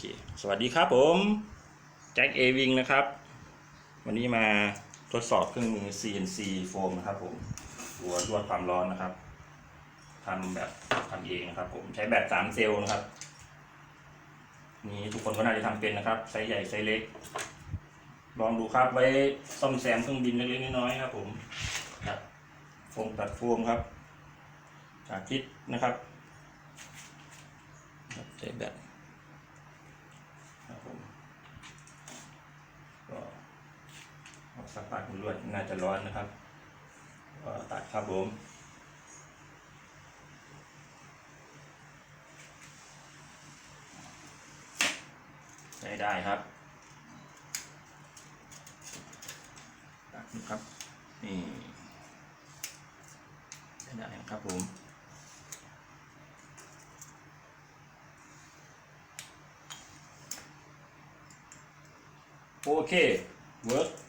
คสวัสดีครับผมแจ็คเอวิงนะครับ วันนี้มาทดสอบเครื่องมือ CNC โฟมนะครับผมตัวรวดความร้อนนะครับทำแบบทำเองนะครับ ผมใช้แบบ3เซลล์นะครับ นี่ทุกคนก็น่าจะทำเป็นนะครับไซส์ใหญ่ไซส์เล็ก ลองดูครับไว้ซ่อมแซมเครื่องบินเล็กๆน้อยๆครับ ผมครับโฟมตัดโฟมครับสาธิตนะครับใช้แบบผมก็เอา สักพักมันรวดน่าจะร้อนนะครับก็ตัดครับผมใช้ได้ครับตัดนะครับนี่ใช้ได้ครับผมโอเคเวิร์ก